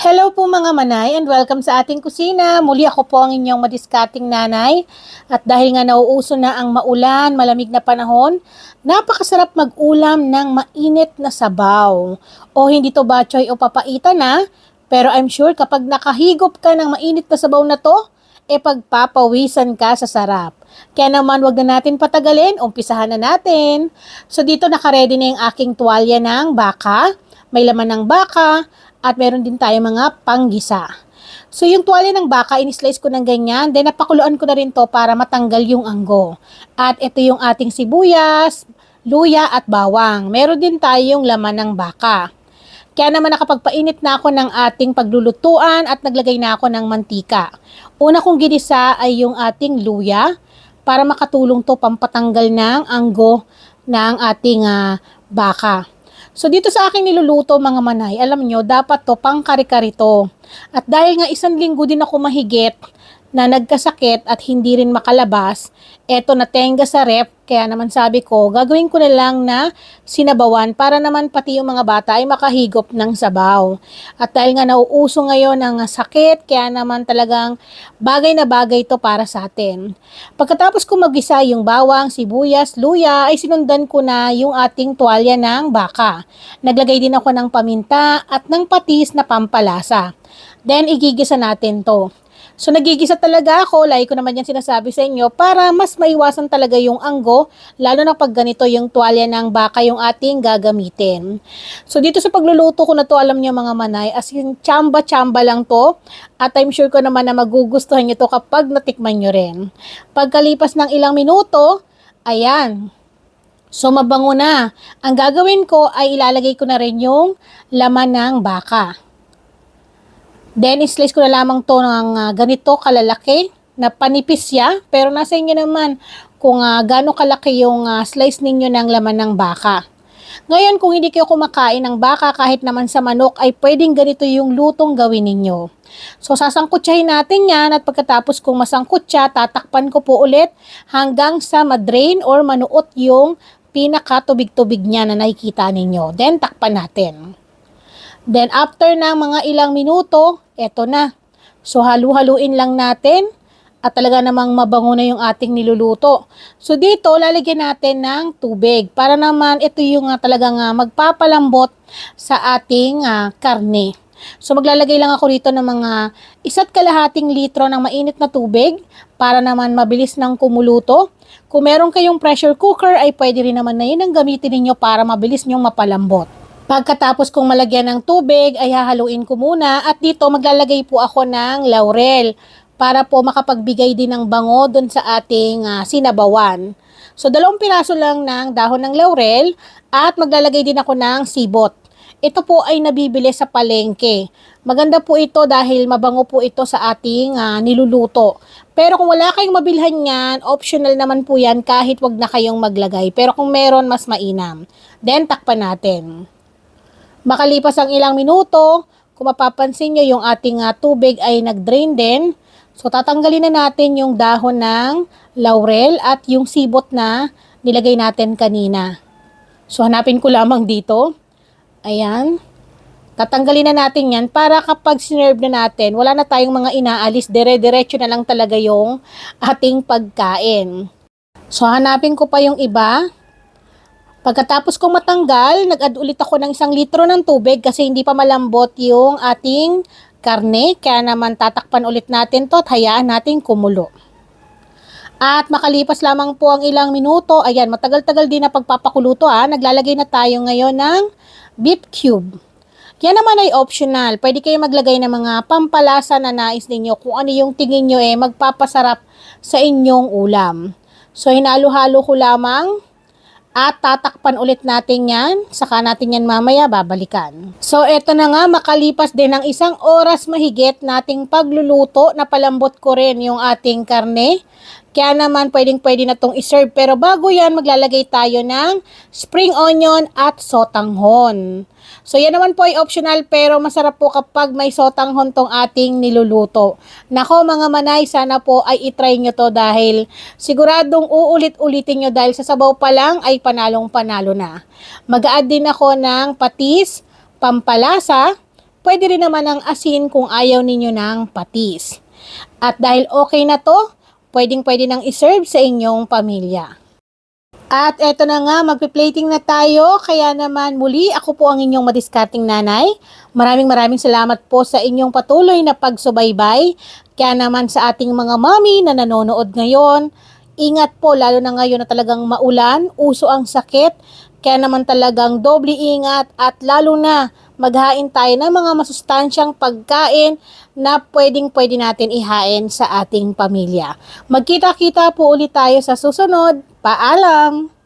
Hello po mga manay and welcome sa ating kusina. Muli ako po ang inyong madiskating nanay. At dahil nga nauuso na ang maulan, malamig na panahon, napakasarap mag-ulam ng mainit na sabaw. O hindi to bachoy o papaitan na, pero I'm sure kapag nakahigop ka ng mainit na sabaw na to, e pagpapawisan ka sa sarap. Kaya naman wag na natin patagalin, umpisahan na natin. So dito nakaredy na yung aking tuwalya ng baka, may laman ng baka, at meron din tayo mga panggisa. So yung tuwalya ng baka, in-slice ko ng ganyan, then napakuluan ko na rin to para matanggal yung anggo. At ito yung ating sibuyas, luya at bawang. Meron din tayong laman ng baka. Kaya naman nakapagpainit na ako ng ating paglulutuan at naglagay na ako ng mantika. Una kong ginisa ay yung ating luya para makatulong to pampatanggal ng anggo ng ating ah, baka. So dito sa aking niluluto mga manay, alam nyo, dapat to pang kari-kari to. At dahil nga isang linggo din ako mahigit na nagkasakit at hindi rin makalabas, eto natenga sa rep, kaya naman sabi ko, gagawin ko na lang na sinabawan para naman pati yung mga bata ay makahigop ng sabaw. At dahil nga nauuso ngayon ang sakit, kaya naman talagang bagay na bagay to para sa atin. Pagkatapos ko magisa yung bawang, sibuyas, luya, ay sinundan ko na yung ating tuwalya ng baka. Naglagay din ako ng paminta at ng patis na pampalasa. Then, igigisa natin to. So, nagigisa talaga ako, lagi ko naman yan sinasabi sa inyo, para mas maiwasan talaga yung anggo, lalo na pag ganito yung tuwalya ng baka yung ating gagamitin. So, dito sa pagluluto ko na to, alam niyo mga manay, as in, chamba-chamba lang to, at I'm sure ko naman na magugustuhan nyo to kapag natikman nyo rin. Pagkalipas ng ilang minuto, ayan, So, mabango na. Ang gagawin ko ay ilalagay ko na rin yung laman ng baka. Then, slice ko na lamang to ng ah, ganito kalalaki na panipis siya. Pero nasa inyo naman kung uh, gaano kalaki yung ah, slice ninyo ng laman ng baka. Ngayon, kung hindi kayo kumakain ng baka kahit naman sa manok, ay pwedeng ganito yung lutong gawin ninyo. So, sasangkutsahin natin yan at pagkatapos kung masangkut siya, tatakpan ko po ulit hanggang sa madrain or manuot yung pinaka-tubig-tubig niya na nakikita ninyo. Then, takpan natin. Then, after ng mga ilang minuto, eto na. So, halu-haluin lang natin at talaga namang mabango na yung ating niluluto. So, dito, lalagyan natin ng tubig para naman ito yung uh, talagang uh, magpapalambot sa ating uh, karne. So, maglalagay lang ako dito ng mga isa't kalahating litro ng mainit na tubig para naman mabilis ng kumuluto. Kung meron kayong pressure cooker, ay pwede rin naman na yun ang gamitin ninyo para mabilis nyong mapalambot. Pagkatapos kong malagyan ng tubig, ay hahaluin ko muna at dito maglalagay po ako ng laurel para po makapagbigay din ng bango doon sa ating uh, sinabawan. So, dalawang piraso lang ng dahon ng laurel at maglalagay din ako ng sibot. Ito po ay nabibili sa palengke. Maganda po ito dahil mabango po ito sa ating uh, niluluto. Pero kung wala kayong mabilhan yan, optional naman po yan kahit wag na kayong maglagay. Pero kung meron, mas mainam. Then, takpan natin. Makalipas ang ilang minuto, kung mapapansin nyo, yung ating uh, tubig ay nag-drain din. So, tatanggalin na natin yung dahon ng laurel at yung sibot na nilagay natin kanina. So, hanapin ko lamang dito. Ayan. Tatanggalin na natin yan para kapag sinerve na natin, wala na tayong mga inaalis, dire-diretso na lang talaga yung ating pagkain. So, hanapin ko pa yung iba. Pagkatapos kong matanggal, nag-add ulit ako ng isang litro ng tubig kasi hindi pa malambot yung ating karne. Kaya naman tatakpan ulit natin to at hayaan natin kumulo. At makalipas lamang po ang ilang minuto, ayan, matagal-tagal din na pagpapakuluto ha. Naglalagay na tayo ngayon ng beef cube. Yan naman ay optional. Pwede kayo maglagay ng mga pampalasa na nais ninyo kung ano yung tingin nyo eh magpapasarap sa inyong ulam. So, hinalo-halo ko lamang at tatakpan ulit natin yan. Saka natin yan mamaya babalikan. So, eto na nga, makalipas din ng isang oras mahigit nating pagluluto. Napalambot ko rin yung ating karne. Kaya naman, pwedeng pwede na tong iserve. Pero bago yan, maglalagay tayo ng spring onion at sotanghon. So, yan naman po ay optional pero masarap po kapag may sotanghon tong ating niluluto. Nako mga manay, sana po ay itry nyo to dahil siguradong uulit-ulitin nyo dahil sa sabaw pa lang ay panalong panalo na. Mag-add din ako ng patis, pampalasa, Pwede rin naman ang asin kung ayaw ninyo ng patis. At dahil okay na to, pwedeng pwede nang iserve sa inyong pamilya. At eto na nga, magpi-plating na tayo. Kaya naman muli, ako po ang inyong madiskarting nanay. Maraming maraming salamat po sa inyong patuloy na pagsubaybay. Kaya naman sa ating mga mami na nanonood ngayon, ingat po lalo na ngayon na talagang maulan, uso ang sakit. Kaya naman talagang doble ingat at lalo na maghain tayo ng mga masustansyang pagkain na pwedeng pwede natin ihain sa ating pamilya. Magkita-kita po ulit tayo sa susunod. Paalam!